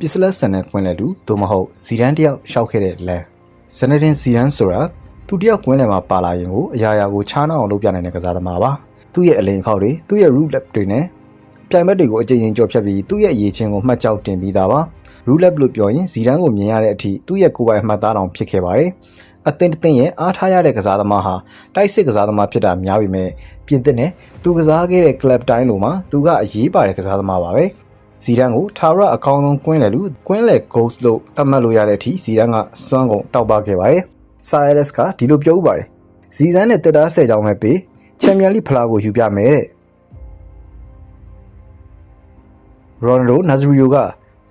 ပစ္စလက်ဆန်နဲ့ကွင်းလဲလူသို့မဟုတ်ဇီဒန်တယောက်ရှောက်ခဲ့တဲ့လမ်းဇနဒင်ဇီဒန်ဆိုတာသူတယောက်ကွင်းလဲမှာပါလာရင်ကိုအရာရာကိုချားနှောင်းအောင်လုပ်ပြနိုင်တဲ့ကစားသမားပါသူ့ရဲ့အလိန်ခေါက်တွေသူ့ရဲ့ root lap တွေနဲ့ပြိုင်ဘက်တွေကိုအကြိမ်ကြိမ်ကြော်ဖြတ်ပြီးသူ့ရဲ့အရေးချင်းကိုမှတ်ကြောက်တင်ပြီးသားပါ root lap လို့ပြောရင်ဇီဒန်ကိုမြင်ရတဲ့အထိသူ့ရဲ့ကိုယ်ပိုင်အမှတ်သားတောင်ဖြစ်ခဲ့ပါတယ်အသင်းတစ်သင်းရဲ့အားထားရတဲ့ကစားသမားဟာတိုက်စစ်ကစားသမားဖြစ်တာများပေမဲ့ပြင်သစ်နဲ့သူကစားခဲ့တဲ့ club တိုင်းလိုမှာသူကအရေးပါတဲ့ကစားသမားပါပဲ ဇီဒန်ကိုထာဝရအကောင်းဆုံးကွင်းလေလူကွင်းလေ goals လို့သတ်မှတ်လို့ရတဲ့အထိဇီဒန်ကစွမ်းကုန်တောက်ပခဲ့ပါတယ်ဆာယလက်စ်ကဒီလိုပြောဥပါတယ်ဇီဒန်နဲ့တက်သားဆယ်ချောင်းပဲပေးချန်ပီယံလိဖလားကိုယူပြမယ်တဲ့ရိုနယ်ဒိုနာဇရီယိုက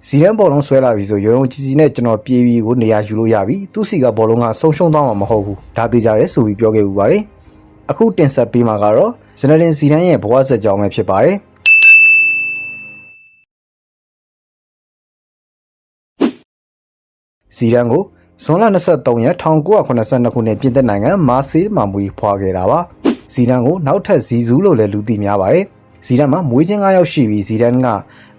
ဇီဒန်ဘောလုံးဆွဲလာပြီဆိုရုံရုံကြီးကြီးနဲ့ကျွန်တော်ပြေးပြီးကိုနေရာယူလို့ရပြီသူစီကဘောလုံးကဆုံးရှုံးသွားမှာမဟုတ်ဘူးဒါသေးကြရဲဆိုပြီးပြောခဲ့ဥပါတယ်အခုတင်ဆက်ပေးမှာကတော့ဇနဒင်ဇီဒန်ရဲ့ဘဝဆက်ကြောင်းပဲဖြစ်ပါတယ် ဇီဒန်ကိုဇွန်လ23ရက်1982ခုနှစ်ပြင်သစ်နိုင်ငံမာဆေးမှာမွေးဖွားခဲ့တာပါဇီဒန်ကိုနောက်ထပ်ဇီဇူးလို့လည်းလူသိများပါတယ်ဇီဒန်မှာမွေးချင်း9ယောက်ရှိပြီးဇီဒန်က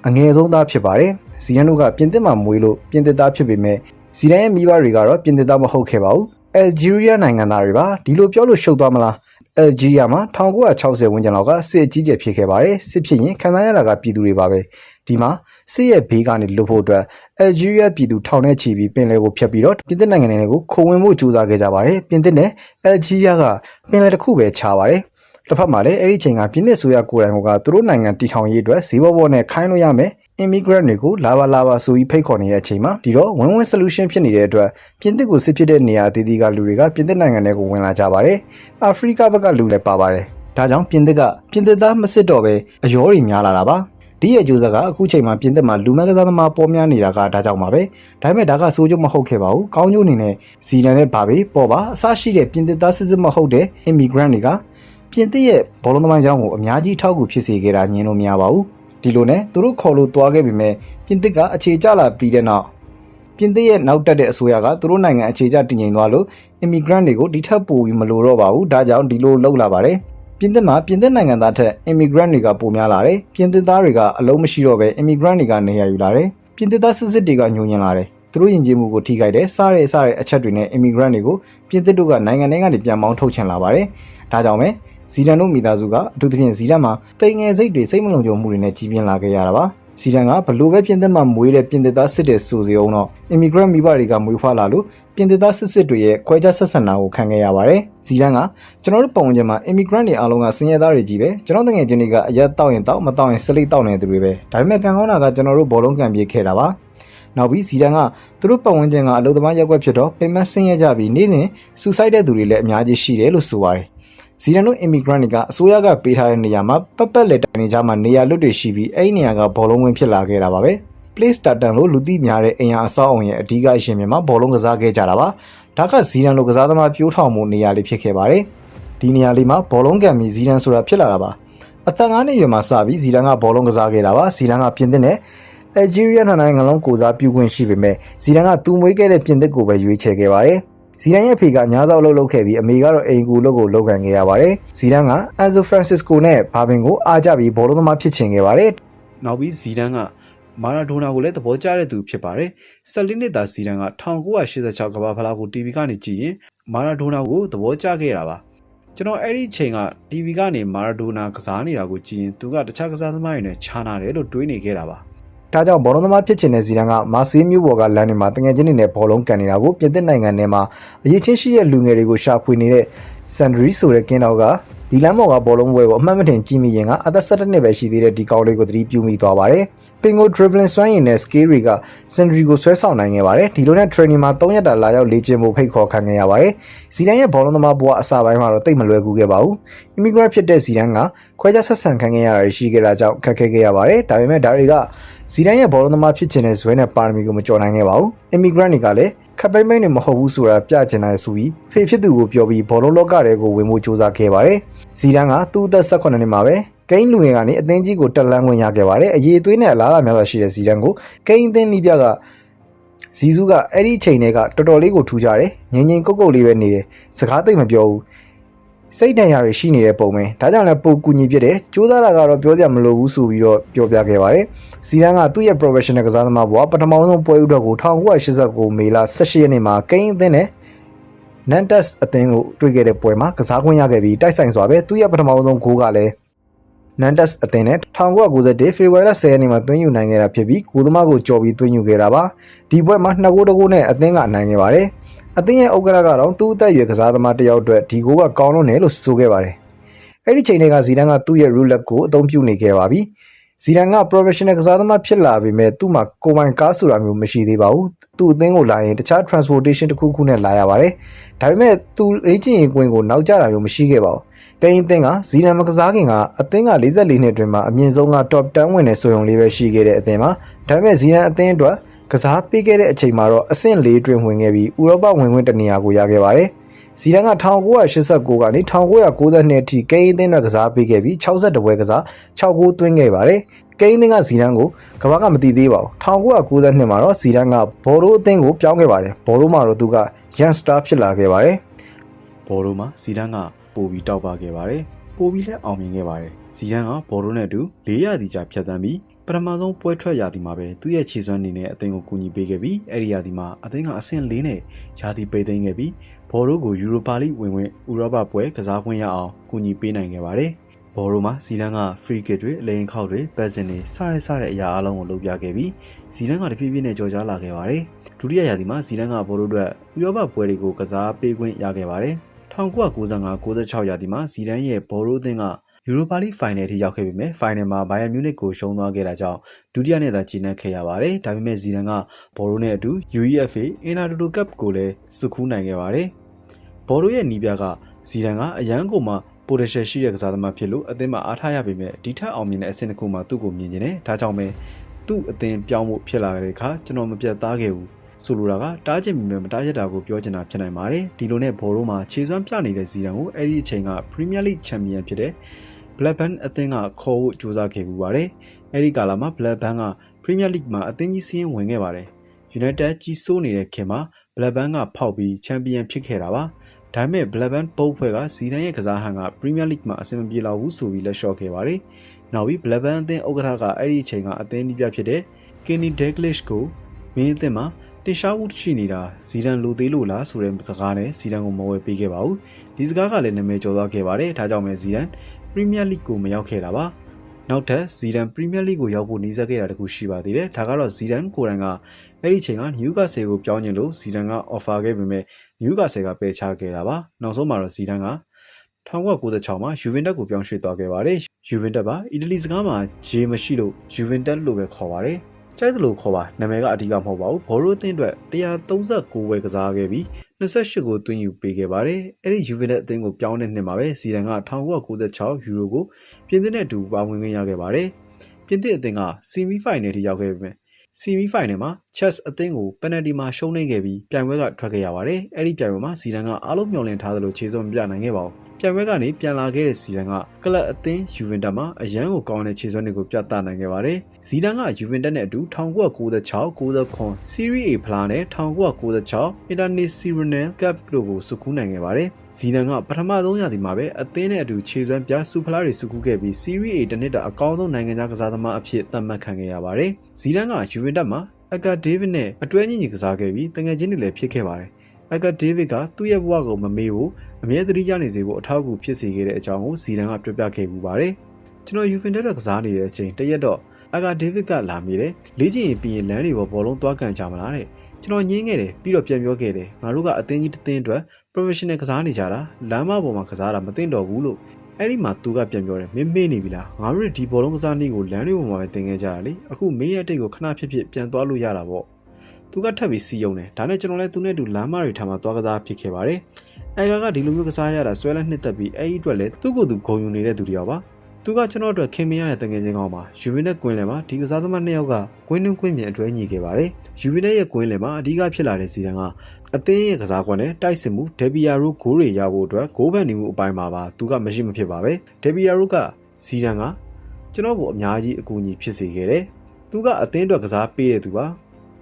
အငယ်ဆုံးသားဖြစ်ပါတယ်ဇီဒန်တို့ကပြင်သစ်မှာမွေးလို့ပြင်သစ်သားဖြစ်ပေမဲ့ဇီဒန်ရဲ့မိဘတွေကတော့ပြင်သစ်သားမဟုတ်ခဲ့ပါဘူးအယ်ဂျီးရီးယားနိုင်ငံသားတွေပါဒီလိုပြောလို့ရှုပ်သွားမလား အယ်ဂျီးရီးယားမှာ1960ဝန်းကျင်လောက်ကစစ်အကြီးကျယ်ဖြစ်ခဲ့ပါတယ်စစ်ဖြစ်ရင်ခံစားရတာကပြည်သူတွေပါပဲဒီမှာစစ်ရဲ့ဘေးကနေလွတ်ဖို့အတွက်အယ်ဂျီးရီးယားပြည်သူထောင်ထဲချီပြီးပင်လယ်ကိုဖျက်ပြီးတော့ပြင်သစ်နိုင်ငံတွေကိုခုံဝင်ဖို့ကြိုးစားခဲ့ကြပါတယ်ပြင်သစ်နဲ့အယ်ဂျီးရီးယားကပင်လယ်တစ်ခုပဲခြားပါတယ်တစ်ဖက်မှာလည်းအဲ့ဒီချိန်ကပြင်းသစ်ဆိုရကိုယ်တိုင်ကသူတို့နိုင်ငံတည်ထောင်ရေးအတွက်ဈေးဘောဘောနဲ့ခိုင်းလို့ရမယ် immigrant တွေကိုလာပါလာပါဆိုပြီးဖိတ်ခေါ်နေတဲ့အချိန်မှာဒီတော့ win win solution ဖြစ်နေတဲ့အတွက်ပြင်သစ်ကိုစစ်ဖြစ်တဲ့နေရာအသီးသီးကလူတွေကပြင်သစ်နိုင်ငံတွေကိုဝင်လာကြပါတယ်။အာဖရိကဘက်ကလူလည်းပါပါတယ်။ဒါကြောင့်ပြင်သစ်ကပြင်သစ်သားမစစ်တော့ပဲအယောတွေများလာတာပါ။ဒီရဲ့အကျိုးဆက်ကအခုချိန်မှာပြင်သစ်မှာလူမဲကစားသမားပေါ်များနေတာကဒါကြောင့်ပါပဲ။ဒါပေမဲ့ဒါကစိုးကျုံမဟုတ်ခဲ့ပါဘူး။ကောင်းကျိုးအနေနဲ့ဇီလန်နဲ့ဘာပဲပေါ်ပါအဆရှိတဲ့ပြင်သစ်သားစစ်စစ်မဟုတ်တဲ့ immigrant တွေကပြင်သစ်ရဲ့ဘောလုံးသမိုင်းကြောင်းကိုအများကြီးထောက်ကူဖြစ်စေခဲ့တာညင်လို့မရပါဘူး။ ဒီလိုနဲ့သူတို့ခေါ်လို့သွားခဲ့ပြီမဲ့ပြင်သစ်ကအခြေကျလာပြီးတဲ့နောက်ပြင်သစ်ရဲ့နောက်တက်တဲ့အစိုးရကသူတို့နိုင်ငံအခြေကျတည်ငြိမ်သွားလို့ immigrant တွေကိုဒီထက်ပိုပြီးမလိုတော့ပါဘူးဒါကြောင့်ဒီလိုလောက်လာပါတယ်ပြင်သစ်မှာပြင်သစ်နိုင်ငံသားထက် immigrant တွေကပိုများလာတယ်ပြင်သစ်သားတွေကအလုံးမရှိတော့ပဲ immigrant တွေကနေရာယူလာတယ်ပြင်သစ်သားစစ်စစ်တွေကညှို့ညင်လာတယ်သူတို့ယဉ်ကျေးမှုကိုထိခိုက်တယ်စားရဲစားရဲအချက်တွေနဲ့ immigrant တွေကိုပြင်သစ်တို့ကနိုင်ငံထဲကနေပြန်ပေါင်းထုတ်ချင်လာပါတယ်ဒါကြောင့်ပဲ ဇီဒန်တို့မိသားစုကအထူးသဖြင့်ဇီဒန်မှာတိမ်ငယ်စိတ်တွေစိတ်မလုံခြုံမှုတွေနဲ့ကြီးပြင်းလာခဲ့ရတာပါစီဒန်ကဘလို့ပဲပြင်သစ်မှာမွေးတဲ့ပြင်သစ်သားစစ်တဲ့ဆိုစီအောင်တော့ immigrant မိဘတွေကမွေးဖွားလာလို့ပြင်သစ်သားစစ်စစ်တွေရဲ့ခွဲခြားဆက်ဆံတာကိုခံခဲ့ရပါတယ်။ဇီဒန်ကကျွန်တော်တို့ပုံဝင်မှာ immigrant တွေအားလုံးကစင်ရသားတွေကြီးပဲကျွန်တော်တငယ်ချင်းတွေကအရက်တောက်ရင်တောက်မတောက်ရင်စလိတ်တောက်နေသူတွေပဲဒါပေမဲ့ကံကောင်းတာကကျွန်တော်တို့ဘောလုံးကံပြေးခဲ့တာပါ။နောက်ပြီးဇီဒန်ကသူတို့ပတ်ဝန်းကျင်ကအလုပ်သမားရက်ွက်ဖြစ်တော့ပင်မဆင်းရဲကြပြီးနေ့စဉ်စူဆိုက်တဲ့သူတွေလည်းအများကြီးရှိတယ်လို့ဆိုပါတယ်။ ဇီဒန်တို့ immigrant တွေကအစိုးရကပေးထားတဲ့နေရာမှာပတ်ပတ်လက်တိုင်နေကြမှာနေရာလွတ်တွေရှိပြီးအဲ့ဒီနေရာကဘောလုံးဝင်ဖြစ်လာခဲ့တာပါပဲ။ Play Starter လို့လူသိများတဲ့အင်အားအဆောက်အုံရဲ့အဓိကအရှင်မြင်မှာဘောလုံးကစားခဲ့ကြတာပါ။ဒါကဇီဒန်လိုကစားသမားပြိုးထောင်မှုနေရာလေးဖြစ်ခဲ့ပါတယ်။ဒီနေရာလေးမှာဘောလုံးကန်ပြီးဇီဒန်ဆိုတာဖြစ်လာတာပါ။အသက်9နှစ်ရွယ်မှာစပြီးဇီဒန်ကဘောလုံးကစားခဲ့တာပါ။ဇီဒန်ကပြင်သစ်နဲ့အယ်ဂျီးရီးယားနိုင်ငံလုံးကိုစားပြုခွင့်ရှိပေမဲ့ဇီဒန်ကသူ့မွေးခဲ့တဲ့ပြင်သစ်ကိုပဲရွေးချယ်ခဲ့ပါတယ်။ ဇီဒန်ရဲ့ဖေကညားစောက်လှုပ်လှုပ်ခဲ့ပြီးအမေကတော့အိမ်ကူလုပ်ကိုလုပ်ခံခဲ့ရပါတယ်။ဇီဒန်ကအန်ဇိုဖရန်စစ္စကိုနဲ့ဘာဘင်ကိုအားကြပြီးဘောလုံးသမားဖြစ်ချင်ခဲ့ပါတယ်။နောက်ပြီးဇီဒန်ကမာရာဒိုနာကိုလည်းသဘောကျတဲ့သူဖြစ်ပါတယ်။၁၄နှစ်သားဇီဒန်က1986ကမ္ဘာဖလားကို TV ကနေကြည့်ရင်မာရာဒိုနာကိုသဘောကျခဲ့တာပါ။ကျွန်တော်အဲ့ဒီချိန်က TV ကနေမာရာဒိုနာကစားနေတာကိုကြည့်ရင်သူကတခြားကစားသမားတွေနဲ့ခြားနာတယ်လို့တွေးနေခဲ့တာပါ။ ဒါကြောင့်ဘောလုံးသမားဖြစ်ချင်တဲ့ဇီဒန်ကမာဆေးမျိုးပေါ်ကလမ်းတွေမှာတငယ်ချင်းတွေနဲ့ဘောလုံးကန်နေတာကိုပြင်သစ်နိုင်ငံထဲမှာအရေးချင်းရှိတဲ့လူငယ်တွေကိုရှာဖွေနေတဲ့ဆန်ဒရီဆိုတဲ့ကင်းတော်ကဒီလမ်းပေါ်ကဘောလုံးပွဲကိုအမှတ်မထင်ကြည့်မိရင်ကအသက်17နှစ်ပဲရှိသေးတဲ့ဒီကောင်လေးကိုသတိပြုမိသွားပါတယ်။ပင်ကို dribbling စွမ်းရည်နဲ့ skill တွေကစန်ဒရီကိုဆွဲဆောင်နိုင်ခဲ့ပါတယ်။ဒီလိုနဲ့ training မှာ3ရက်တာလာရောက်လေ့ကျင့်ဖို့ဖိတ်ခေါ်ခံခဲ့ရပါတယ်။ဇီဒန်ရဲ့ဘောလုံးသမားဘဝအစပိုင်းမှာတော့တိတ်မလွယ်ကူခဲ့ပါဘူး။ immigrant ဖြစ်တဲ့ဇီဒန်ကခွဲခြားဆက်ဆံခံခဲ့ရတာရှိခဲ့တာကြောင့်ခက်ခဲခဲ့ရပါတယ်။ဒါပေမဲ့ဒါတွေက ဇီဒန်ရဲ့ဘောလုံးသမားဖြစ်ချင်တဲ့ဇွဲနဲ့ပါရမီကိုမကျော်နိုင်ခဲ့ပါဘူး။ immigrant တွေကလည်းခပ်ပိမ့်ပိမ့်နေမဟုတ်ဘူးဆိုတာပြချင်တယ်ဆိုပြီးဖေဖြစ်သူကိုပြောပြီးဘောလုံးလောကတွေကိုဝင်ဖို့ကြိုးစားခဲ့ပါတယ်။ဇီဒန်ကသူ့အသက်18နှစ်မှာပဲကိန်းလူငယ်ကနေအသင်းကြီးကိုတက်လန်းခွင့်ရခဲ့ပါတယ်။အရေးသွေးနဲ့အလားအလာများစွာရှိတဲ့ဇီဒန်ကိုကိန်းအသင်းလိပြကဇီဇူးကအဲ့ဒီချိန်တွေကတော်တော်လေးကိုထူကြတယ်။ငြိမ်ငြိမ်ကုတ်ကုတ်လေးပဲနေတယ်။စကားသိမ့်မပြောဘူး။ စိတ်တန်ရာတွေရှိနေတဲ့ပုံပဲဒါကြောင့်လည်းပိုကူညီဖြစ်တယ်ကြိုးစားတာကတော့ပြောကြမလို့ဘူးဆိုပြီးတော့ပြောပြခဲ့ပါတယ်ဇီဒန်ကသူ့ရဲ့ professional ကစားသမားဘဝပထမဆုံးပွဲဥအတွက်ကို1989မေလ18ရက်နေ့မှာကိန်းအသင်းနဲ့ Nantes အသင်းကိုတွေ့ခဲ့တဲ့ပွဲမှာကစားခွင့်ရခဲ့ပြီးတိုက်ဆိုင်စွာပဲသူ့ရဲ့ပထမဆုံးဂိုးကလည်း Nantes အသင်းနဲ့1991ဖေဖော်ဝါရီလ10ရက်နေ့မှာသွင်းယူနိုင်ခဲ့တာဖြစ်ပြီးကိုသမားကိုကြော်ပြီးသွင်းယူခဲ့တာပါဒီပွဲမှာ2ဂိုးတဂိုးနဲ့အသင်းကအနိုင်ခဲ့ပါတယ် အသင်းရဲ့ဥက္ကဋ္ဌကတော့သူ့အသက်အရွယ်ကစားသမားတစ်ယောက်အတွက်ဒီဂိုးကကောင်းလွန်းတယ်လို့ဆိုခဲ့ပါတယ်အဲ့ဒီချိန်တွေကဇီဒန်ကသူ့ရဲ့ roulette ကိုအသုံးပြုနေခဲ့ပါပြီဇီဒန်က professional ကစားသမားဖြစ်လာပေမဲ့သူ့မှာကိုယ်ပိုင်ကားဆိုတာမျိုးမရှိသေးပါဘူးသူ့အသင်းကိုလာရင်တခြား transportation တစ်ခုခုနဲ့လာရပါတယ်ဒါပေမဲ့သူလေ့ကျင့်ရေးကွင်းကိုနောက်ကျတာမျိုးမရှိခဲ့ပါဘူးကိန်းအသင်းကဇီဒန်မကစားခင်ကအသင်းက44နှစ်အတွင်းမှာအမြင့်ဆုံးက top 10ဝင်တဲ့ဆိုရုံလေးပဲရှိခဲ့တဲ့အသင်းမှာဒါပေမဲ့ဇီဒန်အသင်းအတွက် ကစားပေးခဲ့တဲ့အချိန်မှာတော့အဆင့်၄တွင်ဝင်ခဲ့ပြီးဥရောပဝင်ခွင့်တနေရာကိုရခဲ့ပါတယ်ဇီဒန်က1989ကနေ1992အထိကိန်းအသင်းအတွက်ကစားပေးခဲ့ပြီး62ပွဲကစား6ဂိုးသွင်းခဲ့ပါတယ်ကိန်းအသင်းကဇီဒန်ကိုကမ္ဘာကမတည်သေးပါဘူး1992မှာတော့ဇီဒန်ကဘော်ရိုအသင်းကိုပြောင်းခဲ့ပါတယ်ဘော်ရိုမှာတော့သူကရန်စတာဖြစ်လာခဲ့ပါတယ်ဘော်ရိုမှာဇီဒန်ကပိုပြီးတောက်ပါခဲ့ပါတယ်ပိုပြီးလည်းအောင်မြင်ခဲ့ပါတယ်ဇီဒန်ကဘော်ရိုနဲ့အတူ၄ရာသီကြာဖြတ်သန်းပြီး ပထမဆုံးပွဲထွက်ရာသီမှာပဲသူ့ရဲ့ခြေစွမ်းအနေနဲ့အသင်းကိုကူညီပေးခဲ့ပြီးအဲ့ဒီရာသီမှာအသင်းကအဆင့်၄နဲ့ရာသီပိတ်သိမ်းခဲ့ပြီးဘော်ရိုကိုယူရိုပါလိဝင်ဝင်ဥရောပပွဲကစားခွင့်ရအောင်ကူညီပေးနိုင်ခဲ့ပါတယ်ဘော်ရိုမှာဇီဒန်က free kick တွေအလိန်ခောက်တွေပတ်စင်တွေစရဲစတဲ့အရာအလုံးကိုလုပ်ပြခဲ့ပြီးဇီဒန်ကတဖြည်းဖြည်းနဲ့ကြော်ကြားလာခဲ့ပါတယ်ဒုတိယရာသီမှာဇီဒန်ကဘော်ရိုအတွက်ဥရောပပွဲတွေကိုကစားပေးခွင့်ရခဲ့ပါတယ်1995-96ရာသီမှာဇီဒန်ရဲ့ဘော်ရိုအသင်းက ယူရိုပါလိဖိုင်နယ်ထိရောက်ခဲ့ပေမဲ့ဖိုင်နယ်မှာဘိုင်ယန်မြူးနစ်ကိုရှုံးသွားခဲ့တာကြောင့်ဒုတိယနဲ့သာကျေနပ်ခဲ့ရပါတယ်။ဒါပေမဲ့ဇီဒန်ကဘော်ရိုနဲ့အတူ UEFA Intertoto Cup ကိုလည်းစုခူးနိုင်ခဲ့ပါတယ်။ဘော်ရိုရဲ့နီးပြကဇီဒန်ကအရန်ကိုမှပိုတရှယ်ရှိတဲ့ကစားသမားဖြစ်လို့အသင်းမှာအားထားရပေမဲ့ဒီထက်အောင်မြင်တဲ့အဆင့်တစ်ခုမှသူ့ကိုမြင်ကျင်တယ်။ဒါကြောင့်ပဲသူ့အသင်းပြောင်းဖို့ဖြစ်လာတဲ့အခါကျွန်တော်မပြတ်သားခဲ့ဘူး။ဆိုလိုတာကတားချင်ပြီမဲ့မတားရတာကိုပြောချင်တာဖြစ်နိုင်ပါတယ်ဒီလိုနဲ့ဘော်ရိုမှာခြေစွမ်းပြနေတဲ့ဇီဒန်ကိုအဲ့ဒီအချိန်က Premier League Champion ဖြစ်တဲ့ Blackburn အသင်းကခေါ်ဖို့ကြိုးစားခဲ့ပူပါတယ်အဲ့ဒီကာလမှာ Blackburn က Premier League မှာအသင်းကြီးစီးရင်ဝင်ခဲ့ပါတယ် United ကြီးစိုးနေတဲ့ခင်မှာ Blackburn ကဖောက်ပြီး Champion ဖြစ်ခဲ့တာပါဒါပေမဲ့ Blackburn ပုံဖွဲ့ကဇီဒန်ရဲ့ကစားဟန်က Premier League မှာအဆင်မပြေတော့ဘူးဆိုပြီးလက်လျှော့ခဲ့ပါတယ်နောက်ပြီး Blackburn အသင်းဥက္ကဋ္ဌကအဲ့ဒီအချိန်ကအသင်းကြီးပြဖြစ်တဲ့ Kenny Dalglish ကိုမင်းအသင်းမှာတင်ရှားမှုရှိနေတာဇီဒန်လူသေးလို့လားဆိုတဲ့စကားနဲ့ဇီဒန်ကိုမဝယ်ပေးခဲ့ပါဘူးဒီစကားကလည်းနာမည်ကျော်သွားခဲ့ပါတယ်ဒါကြောင့်ပဲဇီဒန် ပရီးမီးယားလိဂ်ကိုမရောက်ခဲ့တာပါနောက်ထပ်ဇီဒန်ပရီးမီးယားလိဂ်ကိုရောက်ဖို့နှီးစပ်ခဲ့တာတခုရှိပါသေးတယ်ဒါကတော့ဇီဒန်ကိုယ်တိုင်ကအဲ့ဒီချိန်ကနျူကာဆယ်ကိုပြောင်းကျင်လို့ဇီဒန်က offer ခဲ့ပေမဲ့နျူကာဆယ်ကပယ်ချခဲ့တာပါနောက်ဆုံးမှာတော့ဇီဒန်က1996မှာယူဗင်တက်ကိုပြောင်းရွှေ့သွားခဲ့ပါတယ်ယူဗင်တက်ပါအီတလီစကားမှာဂျေမရှိလို့ယူဗင်တက်လို့ပဲခေါ်ပါတယ်ကြိုက်တယ်လို့ခေါ်ပါနာမည်ကအဓိကမဟုတ်ပါဘူးဘော်ရိုအသင်းအတွက်139ဝယ်ကစားခဲ့ပြီး 28ကိုသွင်းယူပေးခဲ့ပါတယ်အဲ့ဒီယူဗင်တက်အသင်းကိုပြောင်းတဲ့နှစ်မှာပဲဇီဒန်က1996ယူရိုကိုပြင်သစ်နဲ့အတူပါဝင်ခွင့်ရခဲ့ပါတယ်ပြင်သစ်အသင်းကဆီမီဖိုင်နယ်ထိရောက်ခဲ့ပေမဲ့ဆီမီဖိုင်နယ်မှာ Chess အသင်းကိုပယ်နယ်တီမှာရှုံးနေခဲ့ပြီးပြိုင်ပွဲကထွက်ခဲ့ရပါတယ်အဲ့ဒီပြိုင်ပွဲမှာဇီဒန်ကအားလုံးမျှော်လင့်ထားသလိုခြေစွမ်းမပြနိုင်ခဲ့ပါဘူး ပြိုင်ပွဲကနေပြန်လာခဲ့တဲ့ဇီဒန်ကကလပ်အသင်းယူဗင်တက်မှာအရန်ကိုကောင်းတဲ့ခြေစွမ်းတွေကိုပြသနိုင်ခဲ့ပါတယ်။ဇီဒန်ကယူဗင်တက်နဲ့အတူ1996 99 Serie A ဖလားနဲ့1996 International Cup တို့ကိုစုကူးနိုင်ခဲ့ပါတယ်။ဇီဒန်ကပထမဆုံးရာသီမှာပဲအသင်းနဲ့အတူခြေစွမ်းပြစူဖလားတွေစုကူးခဲ့ပြီး Serie A တနစ်တာအကောင်းဆုံးနိုင်ငံခြားကစားသမားအဖြစ်သတ်မှတ်ခံခဲ့ရပါတယ်။ဇီဒန်ကယူဗင်တက်မှာအကာဒေးဗစ်နဲ့အတွဲညီညီကစားခဲ့ပြီးတငယ်ချင်းတွေလည်းဖြစ်ခဲ့ပါတယ်။အကာဒေးဗစ်ကသူ့ရဲ့ဘဝကိုမမေ့ဘူး အမြဲတမ်းရနေစေဖို့အထောက်အကူဖြစ်စေခဲ့တဲ့အကြောင်းကိုဇီဒန်ကပြောပြခဲ့ပူပါတယ်။ကျွန်တော်ယူဗင်တက်ကစားနေတဲ့အချိန်တရက်တော့အကာဒေးဗစ်ကလာမိတယ်။လေးချင်ရင်ပြီးရင်လမ်းတွေပေါ်ဘောလုံးသွားကန်ကြမလားတဲ့။ကျွန်တော်ညင်းခဲ့တယ်ပြီးတော့ပြန်ပြောခဲ့တယ်။ငါတို့ကအသင်းကြီးတစ်သင်းအတွက် professional ကစားနေကြတာလမ်းမပေါ်မှာကစားတာမသိတော့ဘူးလို့အဲ့ဒီမှာသူကပြန်ပြောတယ်မင်းမေ့နေပြီလားငါတို့ဒီဘောလုံးကစားနည်းကိုလမ်းတွေပေါ်မှာပဲသင်ခဲ့ကြတာလေအခုမင်းရဲ့အတိတ်ကိုခဏဖြစ်ဖြစ်ပြန်သွားလို့ရတာပေါ့ သူကထပ်ပြီးစီးယုံတယ်ဒါနဲ့ကျွန်တော်လည်းသူနဲ့အတူလမ်းမတွေထားမှာသွားကစားဖြစ်ခဲ့ပါတယ်အဲကာကဒီလိုမျိုးကစားရတာဆွဲလက်နှစ်သက်ပြီးအဲ့ဒီအတွက်လည်းသူ့ကိုယ်သူဂုံယူနေတဲ့သူတယောက်ပါသူကကျွန်တော်အတွက်ခင်မရတဲ့တငယ်ချင်းကောင်းပါယူဗီနက်ကွင်းလယ်မှာဒီကစားသမားနှစ်ယောက်ကကွင်းတွင်းကွင်းမြင်အတွဲညီခဲ့ပါတယ်ယူဗီနက်ရဲ့ကွင်းလယ်မှာအဓိကဖြစ်လာတဲ့စီတန်းကအသင်းရဲ့ကစားကွက်နဲ့တိုက်စစ်မှုဒေဘီယာရိုဂိုးတွေရဖို့အတွက်ဂိုးဖန်နေမှုအပိုင်းမှာပါသူကမရှိမဖြစ်ပါပဲဒေဘီယာရိုကစီတန်းကကျွန်တော်ကိုအများကြီးအကူအညီဖြစ်စေခဲ့တယ်သူကအသင်းအတွက်ကစားပေးတဲ့သူပါ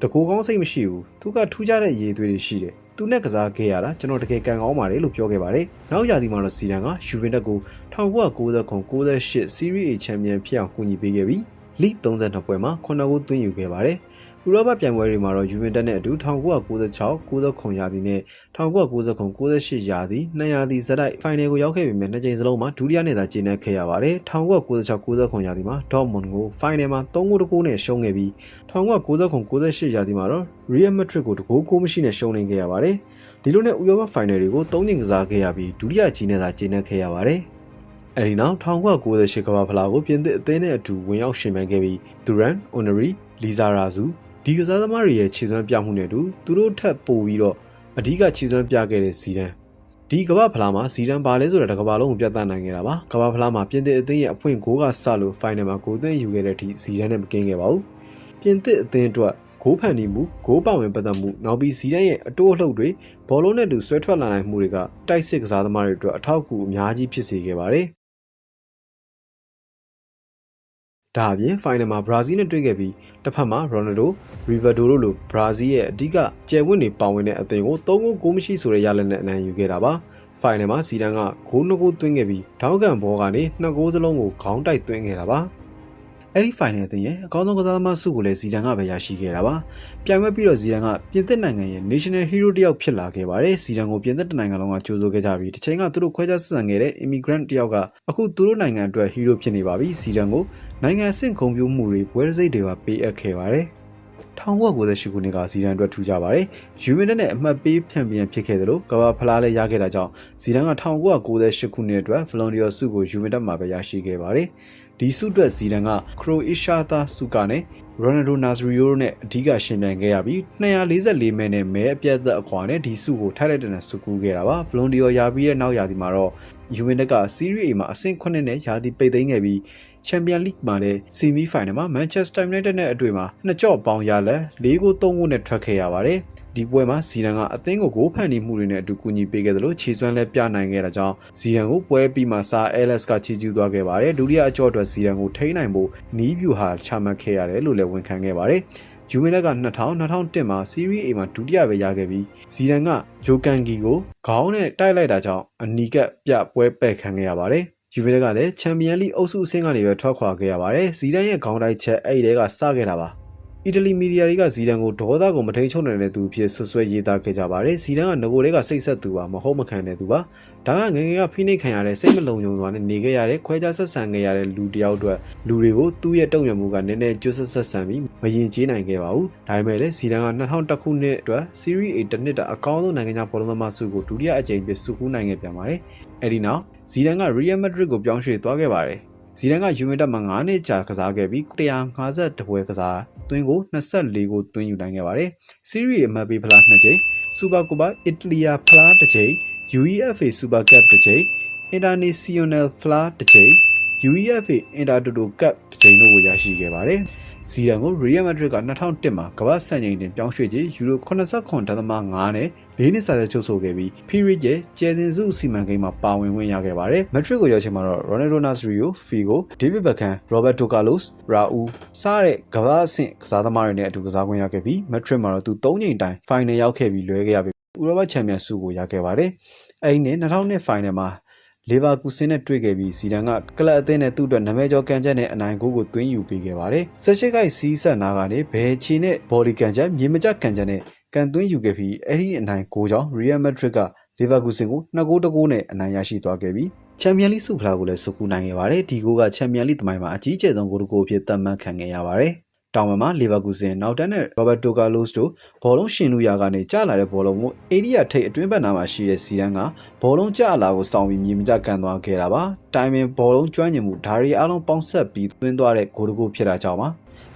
တကူကောင်းစိတ်မရှိဘူးသူကထူးခြားတဲ့ရည်သွေးတွေရှိတယ်သူနဲ့ကစားခဲ့ရတာကျွန်တော်တကယ်ကံကောင်းပါတယ်လို့ပြောခဲ့ပါတယ်။နောက်ရာသီမှာတော့ဇီဒန်ကယူဗင်တက်ကို1990-98 Serie A ချန်ပီယံဖြစ်အောင်ကူညီပေးခဲ့ပြီးလိ32ပွဲမှာ9ဂိုးသွင်းယူခဲ့ပါတယ်။ ဥရောပပြိုင်ပွဲတွေမှာတော့ယူဗင်တက်နဲ့အတူ1996 99ရာသီနဲ့1999 98ရာသီနှစ်ရာသီဇက်တိုက်ဖိုင်နယ်ကိုရောက်ခဲ့ပေမဲ့နှစ်ကြိမ်စလုံးမှာဒုတိယနဲ့သာကျင်းနေခဲ့ရပါတယ်1996 99ရာသီမှာဒေါ့မွန်ကိုဖိုင်နယ်မှာ3ဂိုးတကူနဲ့ရှုံးခဲ့ပြီး1999 98ရာသီမှာတော့ရီယယ်မက်ဒရစ်ကိုတကူကိုမရှိနဲ့ရှုံးနေခဲ့ရပါတယ်ဒီလိုနဲ့ဥရောပဖိုင်နယ်တွေကို3ကြိမ်ကစားခဲ့ရပြီးဒုတိယကြီးနဲ့သာကျင်းနေခဲ့ရပါတယ်အဲဒီနောက်1998ကမ္ဘာဖလားကိုပြင်သစ်အသင်းနဲ့အတူဝင်ရောက်ရှင်ပြိုင်ခဲ့ပြီးဒူရန်၊အိုနရီ၊လီဇာရာဇူ ဒီကစားသမားတွေရဲ့ခြေစွမ်းပြမှုနဲ့အတူသူတို့ထပ်ပို့ပြီးတော့အဓိကခြေစွမ်းပြခဲ့တဲ့ဇီဒန်ဒီကမ္ဘာဖလားမှာဇီဒန်ပါလဲဆိုတဲ့ကမ္ဘာလုံးကိုပြသနိုင်ခဲ့တာပါကမ္ဘာဖလားမှာပြင်သစ်အသင်းရဲ့အဖွင့်ဂိုးကစလို့ဖိုင်နယ်မှာဂိုးသွင်းယူခဲ့တဲ့အထိဇီဒန်နဲ့မကင်းခဲ့ပါဘူးပြင်သစ်အသင်းအတွက်ဂိုးဖန်တီးမှုဂိုးပါဝင်ပတ်သက်မှုနောက်ပြီးဇီဒန်ရဲ့အတိုးအလှုပ်တွေဘောလုံးနဲ့တူဆွဲထွက်လာနိုင်မှုတွေကတိုက်စစ်ကစားသမားတွေအတွက်အထောက်အကူအများကြီးဖြစ်စေခဲ့ပါတယ် ဒါအပြင်ဖိုင်နယ်မှာဘရာဇီးနဲ့တွေ့ခဲ့ပြီးတစ်ဖက်မှာရိုနယ်ဒိုရီဗာဒိုတို့လိုဘရာဇီးရဲ့အဓိကကျယ်ဝင့်တွေပါဝင်တဲ့အသင်းကို၃ဂိုးဂိုးမရှိဆိုတဲ့ရလဒ်နဲ့အနိုင်ယူခဲ့တာပါဖိုင်နယ်မှာစီဒန်ကဂိုးနှစ်ဂိုးသွင်းခဲ့ပြီးထောက်ကန်ဘောကနေနှစ်ဂိုးစလုံးကိုခေါင်းတိုက်သွင်းခဲ့တာပါ အဲ့ဒီဖိုင်နယ်အသင်းရဲ့အကောင်းဆုံးကစားသမားဆုကိုလည်းဇီဒန်ကပဲရရှိခဲ့တာပါ။ပြိုင်ပွဲပြီးတော့ဇီဒန်ကပြင်သစ်နိုင်ငံရဲ့ National Hero တယောက်ဖြစ်လာခဲ့ပါတယ်။ဇီဒန်ကိုပြင်သစ်နိုင်ငံလုံးကကြိုးဆိုခဲ့ကြပြီးတစ်ချိန်ကသူတို့ခွဲခြားဆက်ဆံခဲ့တဲ့ immigrant တယောက်ကအခုသူတို့နိုင်ငံအတွက် hero ဖြစ်နေပါပြီ။ဇီဒန်ကိုနိုင်ငံအဆင့်ခုံပြိုးမှုတွေပွဲစိတ်တွေပါပေးအပ်ခဲ့ပါတယ်။1998ခုနှစ်ကဇီဒန်အတွက်ထူကြပါတယ်။ယူဗင်တက်နဲ့အမှတ်ပေးချန်ပီယံဖြစ်ခဲ့တယ်လို့ကမ္ဘာဖလားလည်းရခဲ့တာကြောင့်ဇီဒန်က1998ခုနှစ်အတွက်ဖလွန်ဒီယိုဆုကိုယူဗင်တက်မှာပဲရရှိခဲ့ပါတယ်။ ဒီဆုအတွက်ဇီဒန်ကခရိုအေးရှားသားဆုကနဲ့ရိုနယ်ဒိုနာဇရီယိုနဲ့အဓိကရှင်ပြိုင်ခဲ့ရပြီး244မဲနဲ့မဲအပြတ်သက်အကွာနဲ့ဒီဆုကိုထိုက်လိုက်တဲ့နဲ့ဆုကူးခဲ့တာပါ။ဖလွန်ဒီယိုရပြီးတဲ့နောက်ရာသီမှာတော့ ယူဗင်တက်ကစီးရီး A မှာအဆင့်9နဲ့ရာသီပိတ်သိမ်းခဲ့ပြီးချန်ပီယံလိဂ်မှာလည်းဆီမီဖိုင်နယ်မှာမန်ချက်စတာယူနိုက်တက်နဲ့အတွေ့မှာနှစ်ကြော့ပေါင်းရလက်၄ဂိုး၃ဂိုးနဲ့ထွက်ခဲ့ရပါတယ်။ဒီပွဲမှာဇီဒန်ကအသင်းကိုဂိုးဖန်တီးမှုတွေနဲ့အတူကူညီပေးခဲ့တယ်လို့ခြေစွမ်းလည်းပြနိုင်ခဲ့တာကြောင့်ဇီဒန်ကိုပွဲပြီးမှစာအဲလက်စ်ကချီးကျူးသွားခဲ့ပါတယ်။ဒုတိယအကြော့အတွက်ဇီဒန်ကိုထိန်းနိုင်ဖို့နီးဗျူဟာချမှတ်ခဲ့ရတယ်လို့လည်းဝန်ခံခဲ့ပါတယ်။ ယူဗင်တက်က2000 2001မှာ Serie A မှာဒုတိယပဲရခဲ့ပြီးဇီဒန်ကဂျိုကန်ဂီကိုခေါင်းနဲ့တိုက်လိုက်တာကြောင့်အနီကပ်ပြပွဲပဲ့ခံခဲ့ရပါတယ်။ယူဗင်တက်ကလည်းချန်ပီယံလိအုပ်စုအဆင့်ကနေပဲထွက်ခွာခဲ့ရပါတယ်။ဇီဒန်ရဲ့ခေါင်းတိုက်ချက်အဲ့ဒီတဲကစခဲ့တာပါ။ အီတလီမီဒီယာတွေကဇီဒန်ကိုဒေါသကိုမထိန်ချုပ်နိုင်တဲ့သူဖြစ်ဆွဆွဲရေးသားခဲ့ကြပါတယ်။ဇီဒန်ကငကိုတွေကစိတ်ဆက်သူပါမဟုတ်မခံတဲ့သူပါ။ဒါကငငယ်ကဖိနှိပ်ခံရတဲ့စိတ်မလုံခြုံစွာနဲ့နေခဲ့ရတဲ့ခွဲခြားဆက်ဆံခဲ့ရတဲ့လူတယောက်အတွက်လူတွေကိုသူ့ရဲ့တုံ့ပြန်မှုကနည်းနည်းကျွတ်ဆက်ဆက်ဆံပြီးမရင်ကျေးနိုင်ခဲ့ပါဘူး။ဒါပေမဲ့လည်းဇီဒန်က2001ခုနှစ်အတွက် Serie A တစ်နှစ်တာအကောင်းဆုံးနိုင်ငံခြားဘောလုံးသမားဆုကိုဒုတိယအကြိမ်ဖြစ်ဆုကူးနိုင်ခဲ့ပြန်ပါတယ်။အဲဒီနောက်ဇီဒန်က Real Madrid ကိုပြောင်းရွှေ့သွားခဲ့ပါတယ်။ ဇီဒန်ကယူဗင်တက်မှာ9နှစ်ကြာကစားခဲ့ပြီး152ပွဲကစားသွင်းကို24ကိုသွင်းယူနိုင်ခဲ့ပါတယ်။ Serie A အမှတ်ပေးဖလား2ကြိမ်၊ Super Coppa Italia ဖလား1ကြိမ်၊ UEFA Super Cup 1ကြိမ်၊ International ဖလား1ကြိမ်၊ UEFA Intertoto Cup 1ကြိမ်တို့ကိုရရှိခဲ့ပါတယ်။ဇီဒန်ကို Real Madrid က2001မှာကမ္ဘာ့စံချိန်တင်ပြောင်းရွှေ့ခြင်းယူရို89.5နဲ့၄နှစ်စာချုပ်ချုပ်ဆိုခဲ့ပြီး Period ရဲ့ကျယ်စင်စုစီမံကိန်းမှာပါဝင်ဝင်ရခဲ့ပါတယ်။ Madrid ကိုရောက်ချိန်မှာတော့ Ronaldo Nazario, Figo, David Beckham, Roberto Carlos, Raul စတဲ့ကမ္ဘာအဆင့်ကစားသမားတွေနဲ့အတူကစားခွင့်ရခဲ့ပြီး Madrid မှာတော့သူ၃ချိန်တိုင် Final ရောက်ခဲ့ပြီးလွဲခဲ့ရပြီးဥရောပချန်ပီယံဆုကိုရခဲ့ပါတယ်။အဲဒီနှစ်2002 Final မှာ လီဗာကူဆင်နဲ့တွေ့ခဲ့ပြီးဇီဒန်ကကလပ်အသင်းနဲ့သူ့အတွက်နာမည်ကျော်ကန်ချက်နဲ့အနိုင်ဂိုးကိုသွင်းယူပေးခဲ့ပါတယ်။ဆက်ရှိခိုက်စီးဆက်နာကနေဘယ်ချီနဲ့ဘော်လီကန်ချက်မြေမကျကန်ချက်နဲ့ကန်သွင်းယူခဲ့ပြီးအဲ့ဒီအနိုင်ဂိုးကြောင့်ရီယယ်မက်ဒရစ်ကလီဗာကူဆင်ကို2ဂိုးတဂိုးနဲ့အနိုင်ရရှိသွားခဲ့ပြီးချန်ပီယံလိဆုဖလားကိုလည်းဆုခူးနိုင်ခဲ့ပါတယ်။ဒီဂိုးကချန်ပီယံလိသမိုင်းမှာအကြီးကျယ်ဆုံးဂိုးတဂိုးအဖြစ်သတ်မှတ်ခံခဲ့ရပါတယ်။ တောင်ပံမှာလီဗာကူဆင်နောက်တန်းနဲ့ရောဘတ်တိုကာလိုစ်တို့ဘောလုံးရှင်လူရာကနေကျလာတဲ့ဘောလုံးကိုအေရီယာထိတ်အတွင်းဘက်နားမှာရှိတဲ့စီရန်ကဘောလုံးကျလာကိုစောင်းပြီးမြေမကျကန်သွားခဲ့တာပါတိုင်ပင်ဘောလုံးကျွမ်းကျင်မှုဒါရီအားလုံးပေါင်းဆက်ပြီးသွင်းသွားတဲ့ဂိုးတကူဖြစ်တာကြောင့်ပါ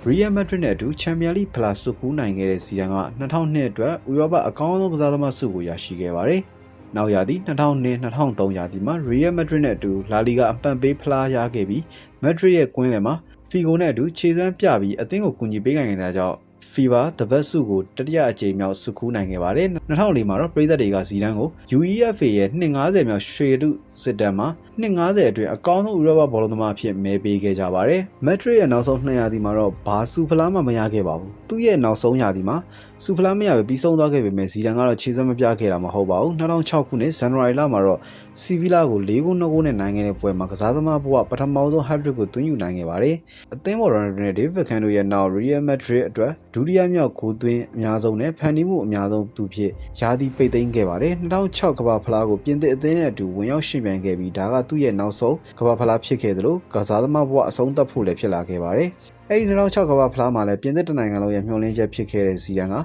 ရီယယ်မက်ဒရစ်နဲ့အတူချန်ပီယံလိဖလားဆုကူးနိုင်ခဲ့တဲ့စီရန်က2002အတွက်ဥရောပအကောင်းဆုံးကစားသမားဆုကိုရရှိခဲ့ပါတယ်။နောက်ရာသီ2002-2003ရာသီမှာရီယယ်မက်ဒရစ်နဲ့အတူလာလီဂါအပံပေးဖလားရခဲ့ပြီးမက်ဒရစ်ရဲ့ကွင်းလယ်မှာ ဖီဂိုနဲ့အတူခြေစွမ်းပြပြီးအသင်းကိုကူညီပေးနိုင်ခဲ့တာကြောင့် Fever တပတ်စုကိုတတိယအကြိမ်မြောက်စုခူးနိုင်ခဲ့ပါတယ်2004မှာတော့ပြည်သက်တွေကဇီဒန်ကို UEFA ရဲ့250မြောက်ရွှေတုစစ်တမ်းမှာ250အတွင်းအကောင်းဆုံးဥရောပဘောလုံးသမားအဖြစ်မဲပေးခဲ့ကြပါတယ်မက်ဒရစ်ရဲ့နောက်ဆုံး200ရာသီမှာတော့ဘာစူဖလားမှမရခဲ့ပါဘူးသူ့ရဲ့နောက်ဆုံးရာသီမှာစူဖလားမရပဲပြီးဆုံးသွားခဲ့ပေမဲ့ဇီဒန်ကတော့ခြေစွမ်းမပြခဲ့တာမဟုတ်ပါဘူး2006ခုနှစ်ဇန်နဝါရီလမှာတော့စီဗီလာကို၄ဂိုး2ဂိုးနဲ့နိုင်ခဲ့တဲ့ပွဲမှာကစားသမားဘဝပထမဆုံး hat-trick ကိုသွင်းယူနိုင်ခဲ့ပါတယ်အသင်းပေါ်ရန်နဲ့ဒေးဗစ်ကန်တို့ရဲ့နောက် Real Madrid အတွက်ဒုတိယမြောက်ဂိုးသွင်းအများဆုံးနဲ့ဖန်တီးမှုအများဆုံးသူဖြစ်ယာတီပိတ်သိမ်းခဲ့ပါတယ်2006ကမ္ဘာဖလားကိုပြင်သစ်အသင်းနဲ့အတူဝင်ရောက်ရှင်ပြိုင်ခဲ့ပြီးဒါကသူ့ရဲ့နောက်ဆုံးကမ္ဘာဖလားဖြစ်ခဲ့သလိုကစားသမားဘဝအဆုံးသတ်ဖို့လည်းဖြစ်လာခဲ့ပါတယ်အဲ့ဒီ2006ကမ္ဘာဖလားမှာလည်းပြင်သစ်တနိုင်ငံလုံးရဲ့မျှော်လင့်ချက်ဖြစ်ခဲ့တဲ့ဇီဒန်က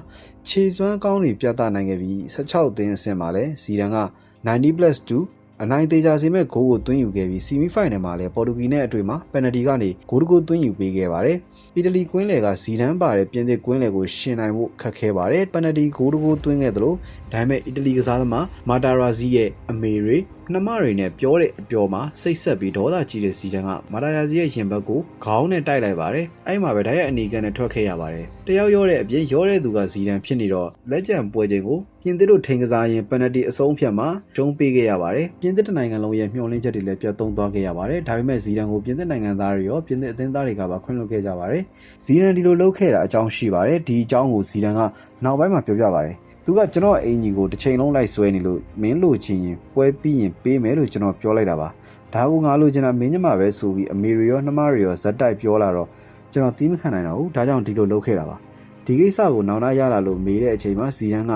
ခြေစွမ်းကောင်းတွေပြသနိုင်ခဲ့ပြီး16အသင်းအဆင့်မှာလည်းဇီဒန်က 90+2 အနိုင်သေးကြစေမဲ့ဂိုးကိုသွင်းယူခဲ့ပြီးဆီမီဖိုင်နယ်မှာလည်းပေါ်တူဂီနဲ့အတွေ့မှာပယ်နတီကနေဂိုးတကူသွင်းယူပေးခဲ့ပါတယ်။အီတလီကွင်းလယ်ကဇီဒန်ပါတဲ့ပြင်သစ်ကွင်းလယ်ကိုရှင်နိုင်ဖို့ခက်ခဲပါတယ်။ပယ်နတီဂိုးတကူသွင်းခဲ့သလိုဒါပေမဲ့အီတလီကစားသမားမာတာရာဇီရဲ့အမေတွေနှမတွေနဲ့ပြောတဲ့အပြောမှာစိတ်ဆက်ပြီးဒေါသကြီးတဲ့ဇီဒန်ကမာတာရာဇီရဲ့ရင်ဘတ်ကိုခေါင်းနဲ့တိုက်လိုက်ပါတယ်။အဲ့မှာပဲဒါရဲ့အနေကန်နဲ့ထွက်ခဲ့ရပါတယ်။တယောက်ရောတဲ့အပြင်ရောတဲ့သူကဇီဒန်ဖြစ်နေတော့လက်ကျန်ပွဲချိန်ကို ပြင်သစ်တို့ထိန်ကစားရင်ပယ်နတီအဆုံးဖြတ်မှာကျုံးပေးခဲ့ရပါတယ်။ပြင်သစ်တနိုင်ငံလုံးရဲ့မျှော်လင့်ချက်တွေလည်းပြတ်သုံးသွားခဲ့ရပါတယ်။ဒါပေမဲ့ဇီဒန်ကိုပြင်သစ်နိုင်ငံသားတွေရောပြင်သစ်အသင်းသားတွေကပါခွင့်လွှတ်ခဲ့ကြပါတယ်။ဇီဒန်ဒီလိုလုပ်ခဲ့တာအကြောင်းရှိပါတယ်။ဒီအကြောင်းကိုဇီဒန်ကနောက်ပိုင်းမှာပြောပြပါတယ်။သူကကျွန်တော်အင်ကြီးကိုတစ်ချိန်လုံးလိုက်ဆွဲနေလို့မင်းလိုချင်ရင်ပွဲပြီးရင်ပေးမယ်လို့ကျွန်တော်ပြောလိုက်တာပါဒါကိုငါလိုချင်တာမင်းညမပဲဆိုပြီးအမေရီရောနှမရီရောဇက်တိုက်ပြောလာတော့ကျွန်တော်သီးမခံနိုင်တော့ဘူးဒါကြောင့်ဒီလိုလုပ်ခဲ့တာပါဒီကိစ္စကိုနောင်နာရလာလို့မေးတဲ့အချိန်မှာဇီရန်က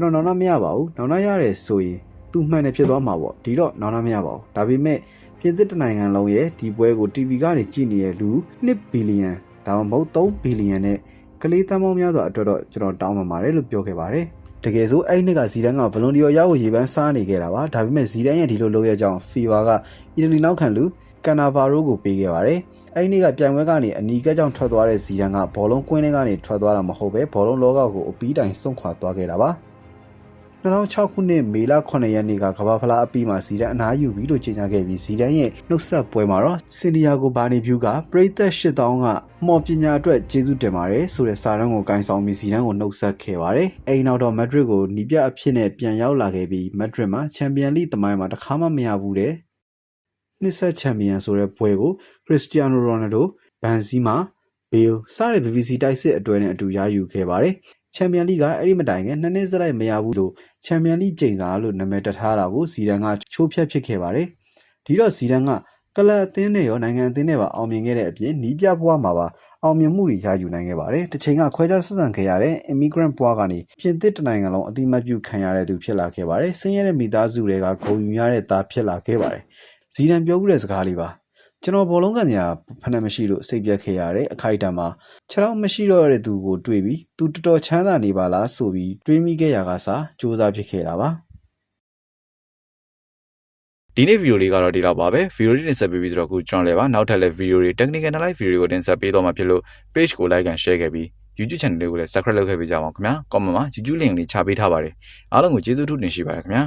ကျွန်တော်နောင်နာမရပါဘူးနောင်နာရတယ်ဆိုရင်သူမှန်တယ်ဖြစ်သွားမှာပေါ့ဒီတော့နောင်နာမရပါဘူးဒါပေမဲ့ပြင်သစ်တနိုင်ငံလုံးရဲ့ဒီပွဲကို TV ကနေကြည့်နေတဲ့လူ1ဘီလီယံဒါမှမဟုတ်3ဘီလီယံနဲ့ကလေးသန်းပေါင်းများစွာအတွက်တော့ကျွန်တော်တောင်းပန်ပါတယ်လို့ပြောခဲ့ပါတယ်တကယ်ဆိုအဲ့နှစ်ကဇီဒန်ကဘလွန်ဒီယိုရောက်ကိုရေပန်းစားနေခဲ့တာပါဒါပေမဲ့ဇီဒန်ရဲ့ဒီလိုလုပ်ရကြောင်းဖီဝါကအီတလီနောက်ခံလူကန်နာဗာရိုကိုပေးခဲ့ပါတယ်အဲ့ဒီနေ့ကပြိုင်ပွဲကနေအနီးကကြောင်ထွက်သွားတဲ့ဇီဒန်ကဘောလုံးကွင်းထဲကနေထွက်သွားတာမဟုတ်ပဲဘောလုံးလောကကိုအပီးတိုင်စွန့်ခွာသွားခဲ့တာပါ 2006ခုနှစ်မေလ9ရက်နေ့ကကမ္ဘာဖလားအပီးမှာဇီဒန်အနားယူပြီလို့ကြေညာခဲ့ပြီးဇီဒန်ရဲ့နှုတ်ဆက်ပွဲမှာတော့စင်ဒီယာဂိုဘာနီဗျူးကပရိသတ်8000ကမော်ပညာအတွက်ကျေးဇူးတင်ပါတယ်ဆိုတဲ့စာတမ်းကိုကင်ဆောင်ပြီးဇီဒန်ကိုနှုတ်ဆက်ခဲ့ပါတယ်။အဲဒီနောက်တော့မက်ဒရစ်ကိုနီးပြအဖြစ်နဲ့ပြန်ရောက်လာခဲ့ပြီးမက်ဒရစ်မှာချန်ပီယံလိသမိုင်းမှာတစ်ခါမှမရဘူးတဲ့နှစ်ဆက်ချန်ပီယံဆိုတဲ့ပွဲကိုခရစ္စတီယာနိုရိုနယ်ဒိုဘန်ဇီမာဘေးလ်စတဲ့ BBC တိုက်စစ်အတွဲနဲ့အတူရယူခဲ့ပါတယ်။ ချန်ပီယံလိကအဲ့ဒီမတိုင်ခင်နှစ်နှစ်စလိုက်မရဘူးလို့ချန်ပီယံလိကျိန်စာလို့နာမည်တက်ထားတာကိုဇီဒန်ကချိုးဖျက်ဖြစ်ခဲ့ပါတယ်။ဒီတော့ဇီဒန်ကကလပ်အသင်းနဲ့ရောနိုင်ငံအသင်းနဲ့ပါအောင်မြင်ခဲ့တဲ့အပြင်နီးပြဘွားမှာပါအောင်မြင်မှုတွေရယူနိုင်ခဲ့ပါတယ်။တစ်ချိန်ကခွဲခြားဆက်ဆံခဲ့ရတဲ့ immigrant ဘွားကနေပြင်သစ်တနိုင်ငံလုံးအတိမတ်ပြုခံရတဲ့သူဖြစ်လာခဲ့ပါတယ်။ဆင်းရဲတဲ့မိသားစုတွေကဂုဏ်ယူရတဲ့သားဖြစ်လာခဲ့ပါတယ်။ဇီဒန်ပြောခုတဲ့စကားလေးပါ။ ကျွန်တော်ဘောလုံးကန်ညာဖဏမရှိလို့စိတ်ပြတ်ခဲ့ရတဲ့အခိုက်အတန့်မှာခြေထောက်မရှိတော့တဲ့သူကိုတွေ့ပြီးသူတော်တော်ချမ်းသာနေပါလားဆိုပြီးတွေးမိခဲ့ရကစားစူးစမ်းဖြစ်ခဲ့တာပါ။ဒီနေ့ဗီဒီယိုလေးကတော့ဒီလောက်ပါပဲဗီဒီယိုလေးတင်ဆက်ပေးပြီးဆိုတော့အခုကျွန်တော်လည်းပါနောက်ထပ်လည်းဗီဒီယိုတွေ technical analyze ဗီဒီယိုကိုတင်ဆက်ပေးတော့မှာဖြစ်လို့ page ကို like and share ခဲ့ပြီး YouTube channel လေးကိုလည်း subscribe လုပ်ခဲ့ပေးကြပါဦးခင်ဗျာ comment မှာ YouTube link လေးချပေးထားပါတယ်အားလုံးကိုကျေးဇူးထူးတင်ရှိပါတယ်ခင်ဗျာ